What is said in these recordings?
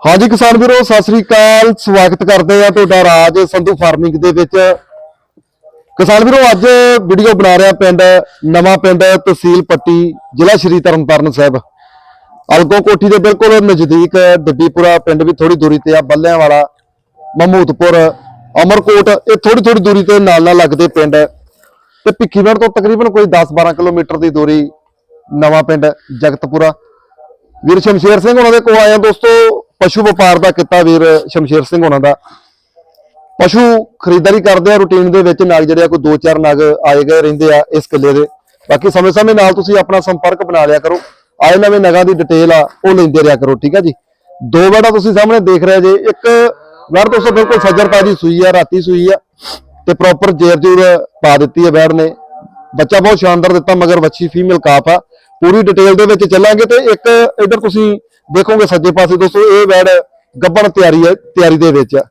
ਹਾਂਜੀ ਕਿਸਾਨ ਵੀਰੋ, ਸਤਿ ਸ੍ਰੀ ਅਕਾਲ। ਸਵਾਗਤ ਕਰਦੇ ਆ ਤੁਹਾਡਾ ਰਾਜ ਸੰਧੂ ਫਾਰਮਿੰਗ ਦੇ ਵਿੱਚ। ਕਿਸਾਨ ਵੀਰੋ, ਅੱਜ ਵੀਡੀਓ ਬਣਾ ਰਿਹਾ ਪਿੰਡ, ਨਵਾਂ ਪਿੰਡ, ਤਹਿਸੀਲ ਪੱਟੀ, ਜ਼ਿਲ੍ਹਾ ਸ਼੍ਰੀ ਤਰਨਤਾਰਨ ਸਾਹਿਬ। ਅਲਗੋ ਕੋਠੀ ਦੇ ਬਿਲਕੁਲ ਨਜ਼ਦੀਕ ਡੱਡੀਪੁਰਾ ਪਿੰਡ ਵੀ ਥੋੜੀ ਦੂਰੀ ਤੇ ਆ ਬੱਲਿਆਂ ਵਾਲਾ ਮਮੂਦਪੁਰ, ਅਮਰਕੋਟ, ਇਹ ਥੋੜੀ ਥੋੜੀ ਦੂਰੀ ਤੇ ਨਾਲ ਨਾਲ ਲੱਗਦੇ ਪਿੰਡ। ਤੇ ਭਿੱਖੀਵਿੰਡ ਤੋਂ ਤਕਰੀਬਨ ਕੋਈ 10-12 ਕਿਲੋਮੀਟਰ ਦੀ ਦੂਰੀ ਨਵਾਂ ਪਿੰਡ ਜਗਤਪੁਰਾ। ਵੀਰ ਸ਼ਮਸ਼ੇਰ ਸਿੰਘ ਉਹਨਾਂ ਦੇ ਕੋਲ ਆਏ ਆ ਦੋਸਤੋ। ਪਸ਼ੂ ਵਪਾਰ ਦਾ ਕਿੱਤਾ ਵੀਰ ਸ਼ਮਸ਼ੇਰ ਸਿੰਘ ਉਹਨਾਂ ਦਾ। ਪਸ਼ੂ ਖਰੀਦਦਾਰੀ ਕਰਦੇ ਆ ਰੂਟੀਨ ਦੇ ਵਿੱਚ ਨਾਲ ਜਿਹੜੇ ਆ ਕੋਈ 2-4 ਨਗ ਆਏ ਗਏ ਰਹਿੰਦੇ ਆ ਇਸ ਕਿੱਲੇ ਦੇ। ਬਾਕੀ ਸਮੇਂ-ਸਮੇਂ ਨਾਲ ਤੁਸੀਂ ਆਪਣਾ ਸੰਪਰਕ ਬਣਾ ਲਿਆ ਕਰੋ। ਆਏ ਨਵੇਂ ਨਗਾਂ ਦੀ ਡਿਟੇਲ ਆ, ਉਹ ਲੈਂਦੇ ਰਿਹਾ ਕਰੋ, ਠੀਕ ਆ ਜੀ? ਦੋ ਵੜਾ ਤੁਸੀਂ ਸਾਹਮਣੇ ਦੇਖ ਰਹੇ ਜੇ, ਇੱਕ ਵੜ ਦੋਸਤੋ ਬਿਲਕੁਲ ਸੱਜਰ ਤਾਜੀ ਸੂਈ ਆ, ਰਾਤੀ ਸੂਈ ਆ ਤੇ ਪ੍ਰੋਪਰ ਜੇਰ ਜੂਰ ਪਾ ਦਿੱਤੀ ਹੈ ਬੈੜ ਨੇ। ਬੱਚਾ ਬਹੁਤ ਸ਼ਾਨਦਾਰ ਦਿੱਤਾ, ਮਗਰ ਵੱਛੀ ਫੀਮੇਲ ਕਾਫ ਆ। ਪੂਰੀ ਡਿਟੇਲ ਦੇ ਵਿੱਚ ਚੱਲਾਂਗੇ ਤੇ ਇੱਕ ਇਧਰ ਤੁਸੀਂ ਦੇਖੋਗੇ ਸੱਜੇ ਪਾਸੇ ਦੋਸਤੋ ਇਹ ਬੈੜ ਗੱਬਣ ਤਿਆਰੀ ਹੈ ਤਿਆਰੀ ਦੇ ਵਿੱਚ ਆ।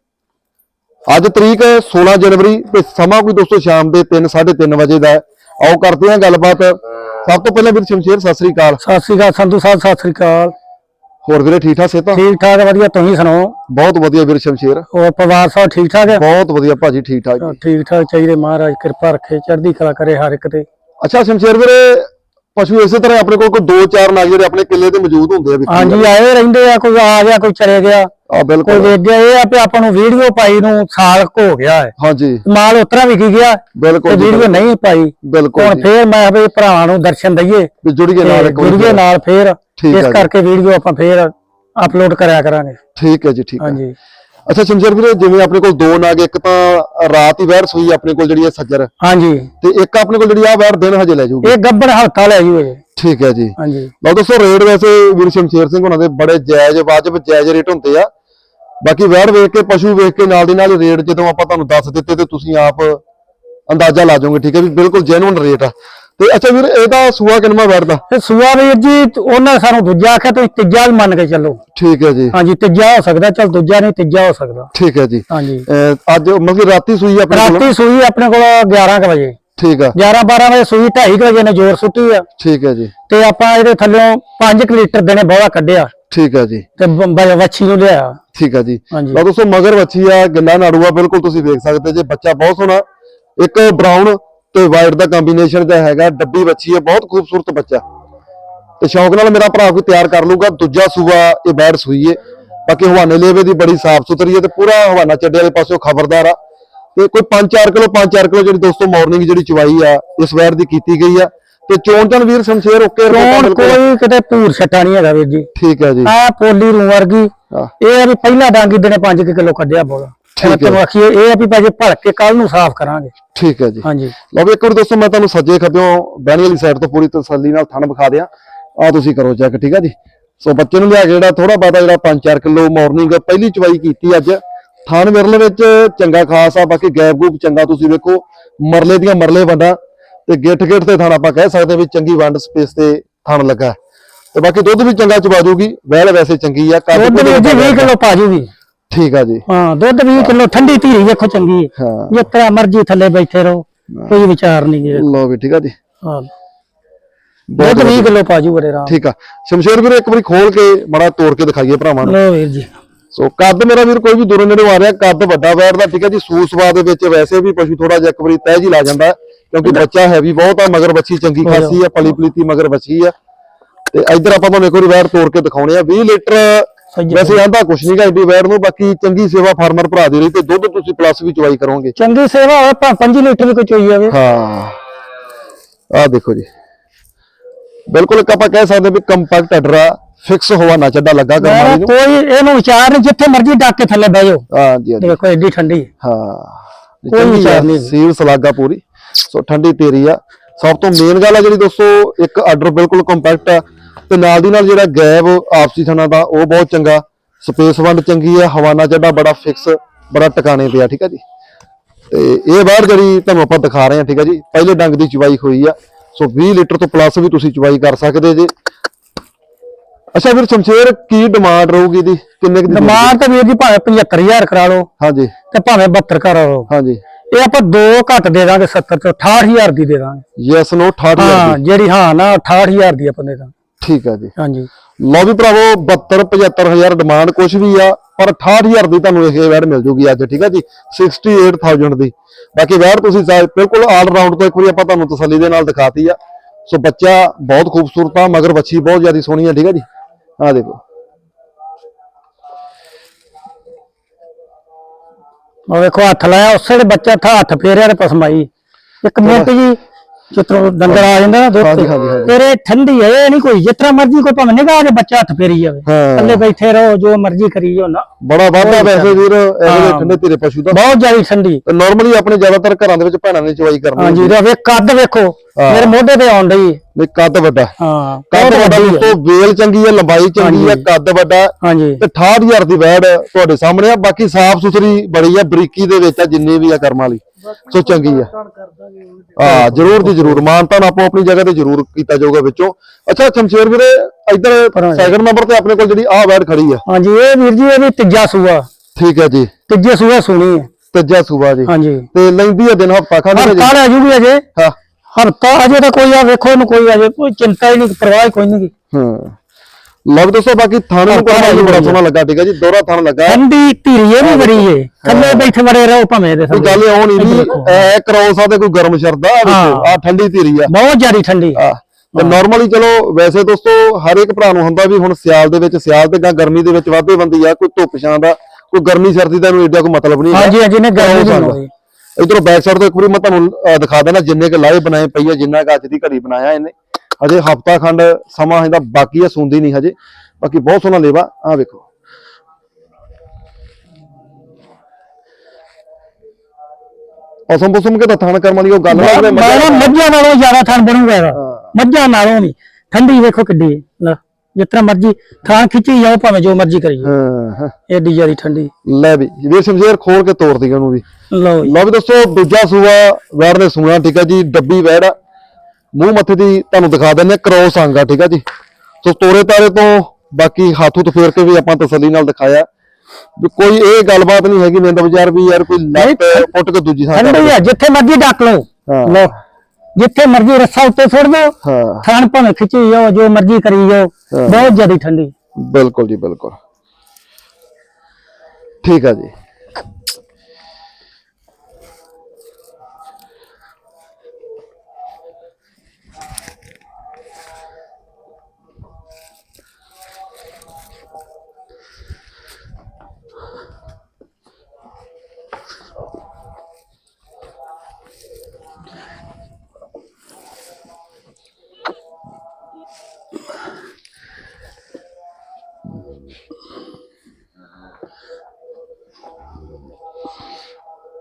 ਅੱਜ ਤਰੀਕ 16 ਜਨਵਰੀ ਤੇ ਸਮਾਂ ਕੋਈ ਦੋਸਤੋ ਸ਼ਾਮ ਦੇ 3 3:30 ਵਜੇ ਦਾ। ਆਓ ਕਰਦੇ ਹਾਂ ਗੱਲਬਾਤ। ਸਭ ਤੋਂ ਪਹਿਲਾਂ ਵੀਰ ਸ਼ਮਸ਼ੇਰ ਸਤਿ ਸ੍ਰੀ ਅਕਾਲ। ਸਤਿ ਸ੍ਰੀ ਅਕਾਲ ਸੰਧੂ ਸਾਹਿਬ ਸਤਿ ਸ੍ਰੀ ਅਕਾਲ। ਹੋਰ ਵੀਰੇ ਠੀਕ ਠਾਕ ਸੇ ਤਾਂ ਠੀਕ ਠਾਕ ਵਧੀਆ ਤੁਸੀਂ ਸੁਣਾਓ? ਬਹੁਤ ਵਧੀਆ ਵੀਰ ਸ਼ਮਸ਼ੇਰ। ਹੋਰ ਪਰਿਵਾਰ ਸਭ ਠੀਕ ਠਾਕ ਹੈ ਬਹੁਤ ਵਧੀਆ ਭਾਜੀ ਠੀਕ ਠਾਕ ਠੀਕ ਠਾਕ ਚਾਹੀਦੇ ਮਹਾਰਾਜ ਕਿਰਪਾ ਰੱਖੇ ਚੜ੍ਹਦੀ ਕਲਾ ਕਰੇ ਹਰ ਇੱਕ ਤੇ। ਅੱਛਾ ਸ਼ਮਸ਼ੇਰ ਵੀਰੇ ਪਸ਼ੂ ਇਸੇ ਤਰ੍ਹਾਂ ਆਪਣੇ ਕੋਲ ਕੋਈ ਦੋ ਚਾਰ ਨਗ ਜਿਹੜੇ ਆਪਣੇ ਕਿੱਲੇ ਤੇ ਮੌਜੂਦ ਹੁੰਦੇ ਆ ਵਿੱਕੀ ਹਾਂਜੀ ਆਏ ਰਹਿੰਦੇ ਆ ਕੋਈ ਆ ਗਿਆ ਕੋਈ ਚਲੇ ਗਿਆ। ਆ ਕੋਈ ਬਿਲਕੁਲ ਵੇਚ ਗਿਆ ਇਹ ਆ ਵੀ ਆਪਾਂ ਨੂੰ ਵੀਡੀਓ ਪਾਈ ਨੂੰ ਸਾਲ ਕੁ ਹੋ ਗਿਆ ਹੈ। ਹਾਂਜੀ। ਮਾਲ ਉਤਰਾ ਵਿਕੀ ਗਿਆ ਤੇ ਬਿਲਕੁਲ ਜੀ, ਵੀਡੀਓ ਨਹੀਂ ਪਾਈ। ਬਿਲਕੁਲ ਹੁਣ ਜੀ। ਫੇਰ ਮੈਂ ਵੀ ਭਰਾਵਾਂ ਨੂੰ ਦਰਸ਼ਨ ਦਈਏ ਵੀ ਜੁੜੀਏ ਨਾਲ ਇੱਕ ਵਾਰੀ ਵੀਡੀਓ ਨਾਲ ਫੇਰ। ਠੀਕ ਆ ਇਸ ਜੀ। ਕਰਕੇ ਵੀਡੀਓ ਆਪਾਂ ਫੇਰ ਅਪਲੋਡ ਕਰਿਆ ਕਰਾਂਗੇ। ਠੀਕ ਹੈ ਜੀ ਠੀਕ ਹੈ। ਹਾਂਜੀ। ਅੱਛਾ ਸ਼ਮਸ਼ੇਰ ਵੀਰੇ ਜਿਵੇਂ ਆਪਣੇ ਕੋਲ ਦੋ ਨਗ ਇੱਕ ਤਾਂ ਰਾਤ ਹੀ ਵਹਿਰ ਸੂਈ ਆਪਣੇ ਕੋਲ ਜਿਹੜੀ ਹੈ ਸੱਜਰ। ਹਾਂਜੀ। ਤੇ ਇੱਕ ਆਪਣੇ ਕੋਲ ਜਿਹੜੀ ਆ ਵਹਿਰ ਦਿਨ ਹਜੇ ਲੈ ਜਾਊਗੀ। ਇਹ ਗੱਬੜ ਹਲਕਾ ਲੈ ਜੂ ਇਹ। ਠੀਕ ਹੈ ਜੀ। ਹਾਂਜੀ। ਲਓ ਦੋਸਤੋ ਰੇਟ ਵੈਸੇ ਵੀਰ ਸ਼ਮਸ਼ੇਰ ਸਿੰਘ ਉਹਨਾਂ ਦੇ ਬੜੇ ਜਾਇਜ਼ ਵਾਜਬ ਜਾਇਜ਼ ਰੇਟ ਹੁੰਦੇ ਆ। ਬਾਕੀ ਵਹਿਰ ਵੇਖ ਕੇ ਪਸ਼ੂ ਵੇਖ ਕੇ ਨਾਲ ਦੀ ਨਾਲ ਰੇਟ ਜਦੋਂ ਆਪਾਂ ਤੁਹਾਨੂੰ ਦੱਸ ਦਿੱਤੇ ਤੇ ਤੁਸੀਂ ਆਪ ਅੰਦਾਜ਼ਾ ਲਾ ਜਾਓਗੇ ਠੀਕ ਹੈ ਵੀ ਬਿਲਕੁਲ ਜੈਨੂਇਨ ਰੇਟ ਆ। ਤੇ ਅੱਛਾ ਵੀਰ ਇਹਦਾ ਸੂਆ ਕਿੰਨਾ ਵਹਿਰ ਦਾ ਤੇ ਸੂਆ ਵੀਰ ਜੀ ਉਹਨਾਂ ਸਾਨੂੰ ਦੂਜਾ ਆਖਿਆ ਤੁਸੀਂ ਤੀਜਾ ਵੀ ਮੰਨ ਕੇ ਚੱਲੋ। ਠੀਕ ਹੈ ਜੀ। ਹਾਂਜੀ ਤੀਜਾ ਹੋ ਸਕਦਾ ਚਲ ਦੂਜਾ ਨਹੀਂ ਤੀਜਾ ਹੋ ਸਕਦਾ। ਠੀਕ ਹੈ ਜੀ। ਹਾਂਜੀ। ਅੱਜ ਮਤਲਬ ਰਾਤੀ ਸੂਈ ਆਪਣੇ ਕੋਲ? ਰਾਤੀ ਸੂਈ ਆਪਣੇ ਕੋਲ 11 ਕੁ ਵਜੇ। ਠੀਕ ਆ। 11 12 ਵਜੇ ਸੂਈ 2:30 ਵਜੇ ਨੇ ਜ਼ੋਰ ਸੁੱਟੀ ਆ। ਠੀਕ ਹੈ ਜੀ। ਤੇ ਆਪਾਂ ਇਹਦੇ ਥੱਲੋਂ 5 ਲੀਟਰ ਦੇਣੇ ਬੋਲਾ ਕੱਢਿਆ। ਠੀਕ ਹੈ ਜੀ। ਤੇ ਵੱਛੀ ਨੂੰ ਲਿਆ। ਠੀਕ ਹੈ ਜੀ। ਲਓ ਦੋਸਤੋ ਮਗਰ ਵੱਛੀ ਆ ਗੱਲਾਂ ਨਾੜੂਆ ਬਿਲਕੁਲ ਤੁਸੀਂ ਵੇਖ ਸਕਦੇ ਜੇ ਬੱਚਾ ਬਹੁਤ ਸੋਹਣਾ। ਇੱਕ ਬਰਾਊਨ ਤੇ ਵਾਈਟ ਦਾ ਕੰਬੀਨੇਸ਼ਨ ਦਾ ਹੈਗਾ ਡੱਬੀ ਵੱਛੀ ਹੈ ਬਹੁਤ ਖੂਬਸੂਰਤ ਬੱਚਾ। ਤੇ ਸ਼ੌਕ ਨਾਲ ਮੇਰਾ ਭਰਾ ਕੋਈ ਤਿਆਰ ਕਰ ਲੂਗਾ ਦੂਜਾ ਸੂਆ ਇਹ ਬੈੜ ਸੂਈ ਹੈ ਬਾਕੀ ਹਵਾਨੇ ਲੇਵੇ ਦੀ ਬੜੀ ਸਾਫ਼ ਸੁਥਰੀ ਹੈ ਤੇ ਪੂਰਾ ਹਵਾਨਾ ਚੱਡੇ ਵਾਲੇ ਪਾਸਿਓਂ ਖਬਰਦਾਰ ਆ। ਤੇ ਕੋਈ 5-4 ਕਿਲੋ 5-4 ਕਿਲੋ ਜਿਹੜੀ ਦੋਸਤੋ ਮਾਰਨਿੰਗ ਜਿਹੜੀ ਚਵਾਈ ਆ ਇਸ ਵੈਰ ਦੀ ਕੀਤੀ ਗਈ ਆ। ਤੇ ਚੋਣ ਚਣ ਵੀਰ ਸ਼ਮਸ਼ੇਰ ਓਕੇ ਬਿਲਕੁਲ। ਕੋਈ ਕਿਤੇ ਭੂਰ ਛੱਟਾ ਨਹੀਂ ਹੈਗਾ ਵੀਰ ਜੀ। ਠੀਕ ਹੈ ਜੀ। ਆ ਪੋਲੀ ਰੂ ਵਰਗੀ। ਇਹ ਆ ਵੀ ਪਹਿਲਾ ਡਾਂਗੀ ਦਿਨੇ 5 ਕਿਲੋ ਕੱਢਿਆ ਬੋਲਾ ਠੀਕ ਹੈ। ਤੁਹਾਨੂੰ ਆਖੀਏ ਇਹ ਆ ਵੀ ਭਾਜੀ ਭਲਕ ਕੇ ਕੱਲ ਨੂੰ ਸਾਫ਼ ਕਰਾਂਗੇ। ਠੀਕ ਹੈ ਜੀ। ਹਾਂਜੀ। ਲਓ ਵੀ ਇੱਕ ਵਾਰ ਦੋਸਤੋ ਮੈਂ ਤੁਹਾਨੂੰ ਸੱਜੇ ਖੱਬਿਓਂ ਬਹਿਣੀ ਵਾਲੀ ਸਾਈਡ ਤੋਂ ਪੂਰੀ ਤਸੱਲੀ ਨਾਲ ਥਣ ਵਿਖਾ ਦਿਆਂ। ਆ ਤੁਸੀਂ ਕਰੋ ਚੈੱਕ ਠੀਕ ਆ ਜੀ? ਸੋ ਬੱਚੇ ਨੂੰ ਲਿਆ ਕੇ ਜਿਹੜਾ ਥੋੜਾ ਬਾਤਾ ਜਿਹੜਾ 5-4 ਕਿਲੋ ਮਾਰਨਿੰਗ ਪਹਿਲੀ ਚਵਾਈ ਕੀਤੀ ਅੱਜ। ਥਣ ਵਿਰਲੇ ਵਿੱਚ ਚੰਗਾ ਖਾਸ ਆ ਬਾਕੀ ਗੈਪ ਗੂਪ ਚੰਗਾ ਤੁਸੀਂ ਵੇਖੋ। ਮਰਲੇ ਦੀਆਂ ਮਰਲੇ ਵੰਡਾਂ ਤੇ ਗਿੱਠ ਗਿੱਠ ਤੇ ਥਣ ਆਪਾਂ ਕਹਿ ਸਕਦੇ ਵੀ ਚੰਗੀ ਵੰਡ ਸਪੇਸ ਤੇ ਥਣ ਲੱਗਾ। ਤੇ ਬਾਕੀ ਦੁੱਧ ਵੀ ਚੰਗਾ ਚਵਾ ਜੂਗੀ ਵੈਲ ਵੈਸੇ ਚੰਗੀ ਆ ਕੱਦ ਦੁੱਧ ਵੀਰ ਜੀ 20 ਕਿਲੋ ਪਾ ਜੂਗੀ। ਠੀਕ ਆ ਜੀ। ਹਾਂ ਦੁੱਧ 20 ਕਿਲੋ ਠੰਡੀ ਧੀਰੀ ਵੇਖੋ ਚੰਗੀ। ਹੈ। ਮਰਜ਼ੀ ਥੱਲੇ ਬੈਠੇ ਰਹੋ ਕੋਈ ਵਿਚਾਰ ਨਹੀਂ ਹੈ ਲਓ ਵੀ ਠੀਕ ਆ ਜੀ। ਹਾਂ। ਦੁੱਧ 20 ਵਧੀਆ। ਕਿਲੋ ਪਾ ਜੂ ਬੜੇ ਰਾਮ ਠੀਕ ਆ। ਸ਼ਮਸ਼ੇਰ ਵੀਰ ਇੱਕ ਵਾਰੀ ਖੋਲ ਕੇ ਬੜਾ ਤੋੜ ਕੇ ਦਿਖਾਈਏ ਭਰਾਵਾਂ ਨੂੰ। ਲੋ ਵੀਰ ਜੀ। ਸੋ ਕੱਦ ਮੇਰਾ ਵੀਰ ਕੋਈ ਵੀ ਦੂਰੋਂ ਨੇੜੇ ਆ ਰਿਹਾ ਕੱਦ ਵੱਡਾ ਬੈਠਦਾ ਠੀਕ ਹੈ ਜੀ। ਸੂਸਵਾ ਦੇ ਵਿੱਚ ਵੈਸੇ ਵੀ ਪਸ਼ੂ ਥੋੜਾ ਜਿਹਾ ਇੱਕ ਵਾਰੀ ਤਹਿ ਜੀ ਲਾ ਜਾਂਦਾ ਕਿਉਂਕਿ ਬੱਚਾ ਹੈਵੀ ਬਹੁਤ ਆ ਮਗਰ ਬੱਚੀ ਚੰਗੀ ਖਾਸੀ ਆ ਪਲੀ ਪਲੀਤੀ ਮਗਰ ਬੱਚੀ ਆ। ਤੇ ਇੱਧਰ ਆਪਾਂ ਤੁਹਾਨੂੰ ਇੱਕ ਵਾਰੀ ਵੈਰ ਤੋੜ ਕੇ ਦਿਖਾਉਣੇ ਆ। 20 ਲੀਟਰ ਵੈਸੇ ਆਂਦਾ ਕੁਛ ਨਹੀਂਗਾ ਵੈਰ ਨੂੰ ਬਾਕੀ ਚੰਗੀ ਸੇਵਾ ਫਾਰਮਰ ਭਰਾ ਦੀ ਰਹੀ ਤੇ ਦੁੱਧ ਤੁਸੀਂ ਪਲੱਸ ਵੀ ਚਵਾਈ ਕਰੋਗੇ। ਚੰਗੀ ਸੇਵਾ ਹੋਵੇ ਭਾਵੇਂ 5 ਲੀਟਰ ਵੀ ਕੋਈ ਚੋਈ ਜਾਵੇ। ਹਾਂ। ਆਹ ਦੇਖੋ ਜੀ। ਬਿਲਕੁਲ ਇੱਕ ਆਪਾਂ ਕਹਿ ਸਕਦੇ ਵੀ ਕੰਪੈਕਟ ਅਡਰਾ ਫਿਕਸ ਹਵਾਨਾ ਚੱਡਾ ਲੱਗਾ ਕਰਮਾਲੀ ਮੈਂ ਨੂੰ ਕੋਈ ਇਹਨੂੰ ਵਿਚਾਰ ਨਹੀਂ ਜਿੱਥੇ ਮਰਜ਼ੀ ਡੱਕ ਕੇ ਥੱਲੇ ਬਹਿ ਜਾਓ। ਹਾਂ ਜੀ। ਦੇਖੋ ਐਡੀ ਠੰਡੀ। ਹੈ। ਕੋਈ ਵਿਚਾਰ ਆ, ਨਹੀਂ। ਸੀਲ ਸਲਾਗਾ ਪੂਰੀ। ਸੋ ਠੰਡੀ ਤੇਰੀ ਆ। ਸਭ ਤੋਂ ਮੇਨ ਗੱਲ ਆ ਜਿਹੜੀ ਦੋਸਤੋ ਇੱਕ ਆਰਡਰ ਬਿਲਕੁਲ ਕੰਪੈਕਟ ਆ। ਤੇ ਨਾਲ ਦੀ ਨਾਲ ਜਿਹੜਾ ਗੈਬ ਆਪਸੀ ਥਣਾ ਦਾ ਉਹ ਬਹੁਤ ਚੰਗਾ ਸਪੇਸ ਵੰਡ ਚੰਗੀ ਆ ਹਵਾਨਾ ਚੱਡਾ ਬੜਾ ਫਿਕਸ ਬੜਾ ਟਿਕਾਣੇ ਤੇ ਆ ਠੀਕ ਆ ਜੀ। ਤੇ ਇਹ ਬਾਹਰ ਜਿਹੜੀ ਤੁਹਾਨੂੰ ਆਪਾਂ ਦਿਖਾ ਰਹੇ ਹਾਂ ਠੀਕ ਆ ਜੀ ਪਹਿਲੇ ਡੰਗ ਦੀ ਚਵਾਈ ਹੋਈ ਆ ਸੋ 20 ਲੀਟਰ ਤੋਂ ਪਲੱਸ ਵੀ ਤੁਸੀਂ ਚਵਾਈ ਕਰ ਸਕਦੇ ਜੇ। ਅੱਛਾ ਵੀਰ ਸ਼ਮਸ਼ੇਰ ਕੀ ਡਿਮਾਂਡ ਰਹੂਗੀ ਦੀ ਕਿੰਨੇ ਕੁ ਦੀ ਡਿਮਾਂਡ ਤਾਂ ਵੀਰ ਜੀ ਭਾਵੇਂ 75000 ਕਰਾ ਲਓ ਹਾਂਜੀ। ਤੇ ਭਾਵੇਂ 72 ਕਰਾ ਲਓ ਹਾਂਜੀ। ਇਹ ਆਪਾਂ ਦੋ ਘੱਟ ਦੇ ਦਾਂਗੇ 70 ਤੋਂ 68000 ਦੀ ਦੇ ਦਾਂਗੇ। ਯੈਸ ਨੋ 68000 ਹਾਂ ਜਿਹੜੀ ਹਾਂ ਨਾ 68000 ਦੀ ਆਪਾਂ ਦੇ ਦਾਂਗੇ। ਠੀਕ ਆ ਜੀ। ਹਾਂਜੀ। ਲਓ ਵੀ ਭਰਾਵੋ 72 75000 ਡਿਮਾਂਡ ਕੁਝ ਵੀ ਆ ਪਰ 68000 ਦੀ ਤੁਹਾਨੂੰ ਇਹ ਵੈੜ ਮਿਲ ਜੂਗੀ ਅੱਜ ਠੀਕ ਆ ਜੀ? 68000 ਦੀ। ਬਾਕੀ ਵੈੜ ਤੁਸੀਂ ਬਿਲਕੁਲ ਆਲ ਰਾਊਂਡ ਤੋਂ ਇੱਕ ਵਾਰੀ ਆਪਾਂ ਤੁਹਾਨੂੰ ਤਸੱਲੀ ਦੇ ਨਾਲ ਦਿਖਾਤੀ ਆ। ਸੋ ਬੱਚਾ ਬਹੁਤ ਖੂਬਸੂਰਤ ਆ ਮਗਰ ਬੱਚੀ ਬਹੁਤ ਜ਼ਿਆਦਾ ਸੋਹਣੀ ਆ ਠੀਕ ਆ ਜੀ? ਆ ਦੇਖੋ। ਉਹ ਵੇਖੋ ਹੱਥ ਲਾਇਆ ਉਸੇ ਵੇਲੇ ਬੱਚਾ ਥਾ ਹੱਥ ਫੇਰਿਆ ਤੇ ਪਸਮਾਈ। ਇੱਕ ਮਿੰਟ ਜੀ। ਜਿੱਤੋਂ ਡੰਗਰ ਆ ਜਾਂਦਾ ਨਾ ਦੁੱਧ ਹਾਂਜੀ, ਤੇ ਹਾਂਜੀ, ਹਾਂਜੀ। ਤੇਰੇ ਠੰਡੀ ਹੈ ਇਹ ਨਹੀਂ ਕੋਈ ਜਿਤਨਾ ਮਰਜ਼ੀ ਕੋਈ ਭਾਵੇਂ ਨਿਗਾਹ ਕੇ ਬੱਚਾ ਹੱਥ ਫੇਰੀ ਜਾਵੇ ਹਾਂ। ਥੱਲੇ ਬੈਠੇ ਰਹੋ ਜੋ ਮਰਜ਼ੀ ਕਰੀ ਜਾਓ ਨਾ ਬੜਾ ਵਾਧਾ ਵੈਸੇ ਵੀਰ ਇਹਦੇ ਹਾਂ। ਠੰਡੇ ਧੀਰੇ ਪਸ਼ੂ ਦਾ ਬਹੁਤ ਜ਼ਿਆਦਾ ਠੰਡੀ ਨਾਰਮਲੀ ਆਪਣੇ ਜ਼ਿਆਦਾਤਰ ਘਰਾਂ ਦੇ ਵਿੱਚ ਭੈਣਾਂ ਨੇ ਚਵਾਈ ਕਰਨੀ ਹਾਂਜੀ ਤੇ ਵੇਖ ਕੱਦ ਵੇਖੋ ਹਾਂ। ਮੇਰੇ ਮੋਢੇ ਤੇ ਆਉਣ ਡਈ ਹੈ। ਨਹੀਂ ਕੱਦ ਵੱਡਾ ਹਾਂ ਕੱਦ ਬਹੁਤ ਵੱਡਾ ਹੈ। ਦੋਸਤੋ ਵੇਲ ਚੰਗੀ ਹੈ ਲੰਬਾਈ ਚੰਗੀ ਹੈ ਹਾਂਜੀ। ਕੱਦ ਵੱਡਾ ਹਾਂਜੀ ਤੇ 68000 ਦੀ ਵੈੜ ਤੁਹਾਡੇ ਸਾਹਮਣੇ ਆ ਬਾਕੀ ਸਾਫ਼ ਸੁਥਰੀ ਬੜੀ ਆ ਬਰੀਕੀ ਦੇ ਵਿੱਚ ਆ ਜਿੰਨੀ ਵੀ ਆ ਕਰਮ ਵਾਲੀ ਸੋ ਚੰਗੀ ਆ। ਹਾਂ ਜਰੂਰ ਜੀ ਜਰੂਰ। ਮਾਨਤਾਨ ਆਪੋ ਆਪਣੀ ਜਗ੍ਹਾ ਤੇ ਜਰੂਰ ਕੀਤਾ ਜਾਊਗਾ ਵਿੱਚੋਂ। ਅੱਛਾ ਸ਼ਮਸ਼ੇਰ ਵੀਰੇ ਇੱਧਰ ਜੀ। ਸੈਕਿੰਡ ਨੰਬਰ ਤੇ ਆਪਣੇ ਕੋਲ ਜਿਹੜੀ ਆਹ ਵੈੜ ਖੜੀ ਆ। ਹਾਂਜੀ ਇਹ ਵੀਰ ਜੀ ਇਹ ਵੀ ਤੀਜਾ ਸੂਆ। ਠੀਕ ਹੈ ਜੀ। ਤੀਜੇ ਸੂਆ ਸੁਣੀ ਹੈ ਤੀਜਾ ਸੂਬਾ ਜੀ। ਹਾਂਜੀ। ਤੇ ਲੈਂਦੀ ਆ ਦਿਨ ਹਫਤਾ ਖਾਣੇ ਹਫਤਾ ਰਹਿ ਜੂਗੀ ਅਜੇ। ਹਾਂ। ਹਫਤਾ ਅਜੇ ਤਾਂ ਕੋਈ ਆ ਵੇਖੋ ਇਹਨੂੰ ਕੋਈ ਅਜੇ ਕੋਈ ਚਿੰਤਾ ਹੀ ਨਹੀਂ ਪਰਵਾਹ ਕੋਈ ਨਹੀਂ ਹਾਂ। ਲਓ ਦੋਸਤੋ ਬਾਕੀ ਥਾਣੇ ਨੂੰ ਹਫ਼ਤਾ ਕਰਨਾ ਬੜਾ। ਸੋਹਣਾ ਲੱਗਾ ਠੀਕ ਹੈ ਜੀ ਦੋਹਰਾ ਥਾਣ ਲੱਗਾ। ਠੰਡੀ ਧੀਰੀਏ ਵੀ ਬੜੀ ਏ। ਥੱਲੇ ਬੈਠੇ ਬੜੇ ਰਹੋ ਭਾਵੇਂ ਇਹਦੇ ਕੋਈ ਗੱਲ ਉਹ ਨਹੀਂ। ਵੀ ਦੇਖੋ। ਐ ਕਰੋਸ ਤੇ ਕੋਈ ਗਰਮ ਸ਼ਰਦਾ ਆ ਹਾਂ। ਆ ਠੰਡੀ ਧੀਰੀ ਆ। ਬਹੁਤ ਜ਼ਿਆਦੀ ਠੰਡੀ। ਤੇ ਨਾਰਮਲੀ ਚਲੋ ਵੈਸੇ ਦੋਸਤੋ ਹਰ ਇੱਕ ਭਰਾ ਨੂੰ ਹੁੰਦਾ ਵੀ ਹੁਣ ਸਿਆਲ ਦੇ ਵਿੱਚ ਸਿਆਲ ਤੇ ਗਾਂ ਗਰਮੀ ਦੇ ਵਿੱਚ ਵਾਧੇ ਬੰਦੀ ਆ ਕੋਈ ਧੁੱਪ ਛਾਂ ਦਾ ਕੋਈ ਗਰਮੀ ਸਰਦੀ ਦਾ ਇਹਨੂੰ ਏਡਾ ਕੋਈ ਮਤਲਬ ਨਹੀਂ ਹਾਂਜੀ ਹਾਂਜੀ ਨੇ ਗਰਮੀ ਨਹੀਂ ਇਧਰੋਂ ਬੈਕ ਸਾਈਡ ਤੋਂ ਇੱਕ ਵਾਰੀ ਮੈਂ ਤੁਹਾਨੂੰ ਦਿਖਾ ਦੇਣਾ ਜਿੰਨੇ ਕੁ ਲਾਏ ਬਣਾਏ ਪਈ ਆ ਜਿੰਨਾ ਕੁ ਅੱਜ ਦੀ ਘੜੀ ਬਣਾਇਆ ਇਹਨੇ। ਅਜੇ ਹਫਤਾ ਖੰਡ ਸਮਾਂ ਇਹਦਾ ਬਾਕੀ ਆ ਸੁੰਦੀ ਨਹੀਂ ਹਜੇ। ਬਾਕੀ ਬਹੁਤ ਸੋਹਣਾ ਲੇਵਾ ਆ ਵੇਖੋ। ਅਸਮ ਬਸਮ ਕੇ ਤਾਂ ਥਾਣ ਕਰਮ ਵਾਲੀ ਉਹ ਗੱਲ ਨਾ ਮਾਰਾ ਮੱਝਾਂ- ਨਾਲੋਂ ਜ਼ਿਆਦਾ ਥਣ ਬਣੂਗਾ ਇਹਦਾ। ਹਾਂ। ਮੱਝਾਂ ਨਾਲੋਂ ਵੀ ਠੰਡੀ ਵੇਖੋ ਕਿੱਡੀ ਹੈ। ਲੈ ਜਿਤਨਾ ਮਰਜ਼ੀ ਥਾਂ ਖਿੱਚੀ ਜਾਓ ਭਾਵੇਂ ਜੋ ਮਰਜ਼ੀ ਕਰੀ ਹਾਂ ਹਾਂ। ਏਡੀ ਜ਼ਿਆਦੀ ਠੰਡੀ। ਲੈ ਵੀ ਵੀਰ ਸ਼ਮਸ਼ੇਰ ਖੋਲ ਕੇ ਤੋੜ ਦੀ ਉਹਨੂੰ ਵੀ। ਲਓ ਜੀ। ਲਓ ਵੀ ਦੋਸਤੋ ਦੂਜਾ ਸੂਆ ਵੈੜ ਦੇ ਸੂਆ ਠੀਕ ਹੈ ਜੀ ਡੱਬੀ ਵੈੜ। ਮੂੰਹ ਮੱਥੇ ਦੀ ਤੁਹਾਨੂੰ ਦਿਖਾ ਦਿੰਦੇ ਆ ਕ੍ਰੋਸ ਆਂਗਾ ਠੀਕ ਹੈ ਜੀ। ਸੋ ਤੋਰੇ ਤਾਰੇ ਤੋਂ ਬਾਕੀ ਹੱਥ ਹੁੱਥ ਫੇਰ ਕੇ ਵੀ ਆਪਾਂ ਤਸੱਲੀ ਨਾਲ ਦਿਖਾਇਆ। ਵੀ ਕੋਈ ਇਹ ਗੱਲਬਾਤ ਨਹੀਂ ਹੈਗੀ ਨਿੰਦ ਬਾਜ਼ਾਰ ਵੀ ਯਾਰ ਕੋਈ ਲੱਤ ਪੁੱਟ ਕੇ ਦੂਜੀ ਥਾਂ ਠੰਡੀ ਜਿੱਥੇ ਮਰਜ਼ੀ ਡੱਕ ਲਓ। ਲਓ ਜਿੱਥੇ ਮਰਜ਼ੀ ਰੱਸਾ ਉੱਤੇ ਸੁੱਟ ਦਿਓ। ਹਾਂ। ਥਾਣ ਭਾਵੇਂ ਖਿੱਚੀ ਜਾਓ ਜੋ ਮਰਜ਼ੀ ਕਰੀ ਜਾਓ। ਬਹੁਤ ਜ਼ਿਆਦੀ ਠੰਡੀ। ਬਿਲਕੁਲ ਜੀ ਬਿਲਕੁਲ। ਠੀਕ ਆ ਜੀ।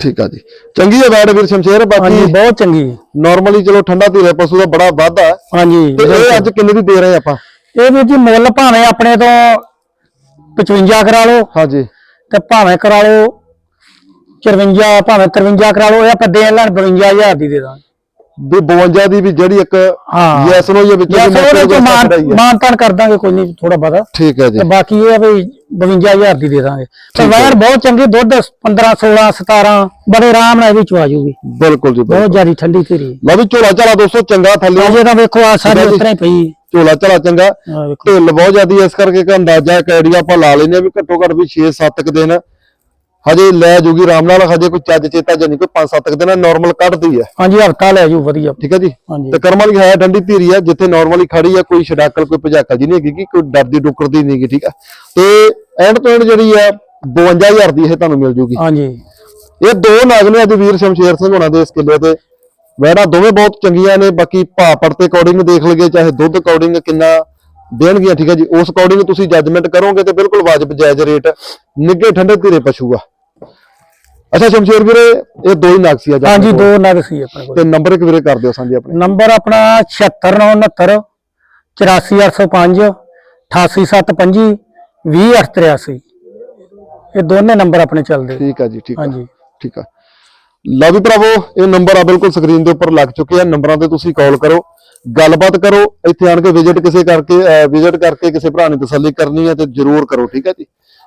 ਠੀਕ ਆ ਜੀ। ਚੰਗੀ ਹੈ ਵੈੜ ਵੀਰ ਸ਼ਮਸ਼ੇਰ ਹਾਂਜੀ ਬਾਕੀ ਬਹੁਤ ਚੰਗੀ। ਨਾਰਮਲੀ ਚਲੋ ਠੰਡਾ ਧੀਰੇ ਪਸ਼ੂ ਦਾ ਬੜਾ ਵਾਧਾ ਹੈ ਹਾਂਜੀ ਤੇ ਇਹ ਅੱਜ ਕਿੰਨੇ ਦੀ ਦੇ ਰਹੇ ਆਪਾਂ? ਇਹ ਵੀ ਜੀ ਮੁੱਲ ਭਾਵੇਂ ਆਪਣੇ ਤੋਂ 55 ਕਰਾ ਲਓ। ਹਾਂਜੀ। ਤੇ ਭਾਵੇਂ ਕਰਾ ਲਓ 54 ਭਾਵੇਂ 53 ਕਰਾ ਲਓ ਇਹ ਆਪਾਂ ਦੇਣ ਲੈਣ 52000 ਦੀ ਦੇ ਦਾਂਗੇ। ਵੀ 52 ਦੀ ਵੀ ਜਿਹੜੀ ਇੱਕ ਹਾਂ। ਯੈਸ ਨੋ ਇਹ ਵਿੱਚ ਜਾਂ ਦੀ ਉਹਦੇ ਮੌਕੇ ਚ ਦਾ ਮਾਨ ਖੜਾ ਹੀ ਹੈ। ਮਾਨਤਾਨ ਕਰ ਦਾਂਗੇ ਕੋਈ ਨਹੀਂ ਥੋੜਾ ਬਹੁਤਾ। ਠੀਕ ਹੈ ਜੀ। ਤੇ ਬਾਕੀ ਇਹ ਆ ਵੀ 52000 ਦੀ ਦੇ ਦਾਂਗੇ। ਤੇ। ਵੈਰ ਬਹੁਤ ਚੰਗੀ ਦੁੱਧ 15 16 17 ਬੜੇ ਆਰਾਮ ਨਾਲ ਇਹਦੀ ਚਵਾ ਜੂਗੀ ਬਿਲਕੁਲ ਜੀ ਬਹੁਤ ਜ਼ਿਆਦੀ ਠੰਡੀ ਧੀਰੀ ਲਓ ਵੀ ਝੋਲਾ ਝਾਲਾ ਦੋਸਤੋ ਚੰਗਾ ਥੱਲੇ। ਅਜੇ ਤਾਂ ਵੇਖੋ ਆ ਸਾਰੀ। ਉਸ ਤਰ੍ਹਾਂ ਹੀ ਪਈ। ਝੋਲਾ ਝਾਲਾ ਚੰਗਾ। ਢਿੱਲ ਬਹੁਤ ਜ਼ਿਆਦੀ ਇਸ ਕਰਕੇ ਕਿ ਅੰਦਾਜ਼ਾ ਇੱਕ ਆਈਡੀਆ ਆਪਾਂ ਲਾ ਲੈਨੇ ਵੀ ਘੱਟੋ ਘੱਟ ਵੀ 6-7 ਕ ਦਿਨ ਹਜੇ ਲੈ ਜੂਗੀ ਆਰਾਮ ਨਾਲ ਹਜੇ ਕੋਈ ਚੱਜ ਚੇਤਾ ਜਾਨੀ ਕੋਈ 5-7 ਕ ਦਿਨ ਨਾਰਮਲ ਕੱਢਦੀ ਹੈ। ਹਾਂਜੀ ਹਫਤਾ ਲੈ ਜੂ ਵਧੀਆ। ਠੀਕ ਹੈ ਜੀ? ਹਾਂਜੀ। ਤੇ ਕਰਮ ਵਾਲੀ ਹੈ ਠੰਡੀ ਧੀਰੀ ਆ ਜਿੱਥੇ ਨਾਰਮਲੀ ਖੜੀ ਆ ਕੋਈ ਛਡਾਕਲ ਕੋਈ ਭਜਾਕਲ ਜੀ ਨਹੀਂ ਹੈਗੀ ਕਿ ਕੋਈ ਡਰਦੀ ਡੁਕਰਦੀ ਨਹੀਂ ਹੈਗੀ ਠੀਕ ਆ ਤੇ ਐਂਡ ਤੋਂ ਐਂਡ ਜਿਹੜੀ ਆ 52000 ਦੀ ਇਹ ਤੁਹਾਨੂੰ ਮਿਲ ਜੂਗੀ। ਹਾਂਜੀ। ਇਹ ਦੋ ਨਾਗ ਨੇ ਅੱਜ ਵੀਰ ਸ਼ਮਸ਼ੇਰ ਸਿੰਘ ਹੋਣਾ ਦੇ ਇਸ ਕਿੱਲੇ ਤੇ। ਵੈੜਾ ਦੋਵੇਂ ਬਹੁਤ ਚੰਗੀਆਂ ਨੇ ਬਾਕੀ ਭਾਪੜ ਤੇ ਅਕੋਰਡਿੰਗ ਦੇਖ ਲਈਏ ਚਾਹੇ ਦੁੱਧ ਅਕੋਰਡਿੰਗ ਕਿੰਨਾ ਦੇਣਗੀਆਂ ਠੀਕ ਹੈ ਜੀ? ਉਸ ਅਕੋਰਡਿੰਗ ਤੁਸੀਂ ਜੱਜਮੈਂਟ ਕਰੋਗੇ ਤੇ ਬਿਲਕੁਲ ਵਾਜਬ ਜਾਇਜ਼ ਰੇਟ ਨਿੱਗੇ ਠੰਡੇ ਧੀਰੇ ਪਸ਼ੂ ਆ। ਅੱਛਾ ਸ਼ਮਸ਼ੇਰ ਵੀਰੇ ਇਹ ਦੋ ਹੀ ਨਾਗ ਸੀ ਅੱਜ ਹਾਂਜੀ। ਦੋ ਨਗ ਸੀ ਆਪਣੇ ਕੋਲ। ਤੇ ਨੰਬਰ ਇੱਕ ਵੀਰੇ ਕਰ ਦਿਓ ਸਾਂਝੇ ਆਪਣੇ। ਨੰਬਰ ਆਪਣਾ 76969 84805 88725 20883 ਇਹ ਦੋਨੇ ਨੰਬਰ ਆਪਣੇ ਚੱਲਦੇ ਠੀਕ ਆ ਜੀ ਠੀਕ ਆ। ਹਾਂਜੀ। ਠੀਕ ਆ। ਲਓ ਵੀ ਭਰਾਵੋ ਇਹ ਨੰਬਰ ਆ ਬਿਲਕੁਲ ਸਕਰੀਨ ਦੇ ਉੱਪਰ ਲੱਗ ਚੁੱਕੇ ਆ। ਨੰਬਰਾਂ ਤੇ ਤੁਸੀਂ ਕਾਲ ਕਰੋ ਗੱਲਬਾਤ ਕਰੋ ਇੱਥੇ ਆਣ ਕੇ ਵਿਜ਼ਿਟ ਕਿਸੇ ਕਰਕੇ ਵਿਜ਼ਿਟ ਕਰਕੇ ਕਿਸੇ ਭਰਾ ਨੇ ਤਸੱਲੀ ਕਰਨੀ ਹੈ ਤੇ ਜਰੂਰ ਕਰੋ ਠੀਕ ਹੈ ਜੀ?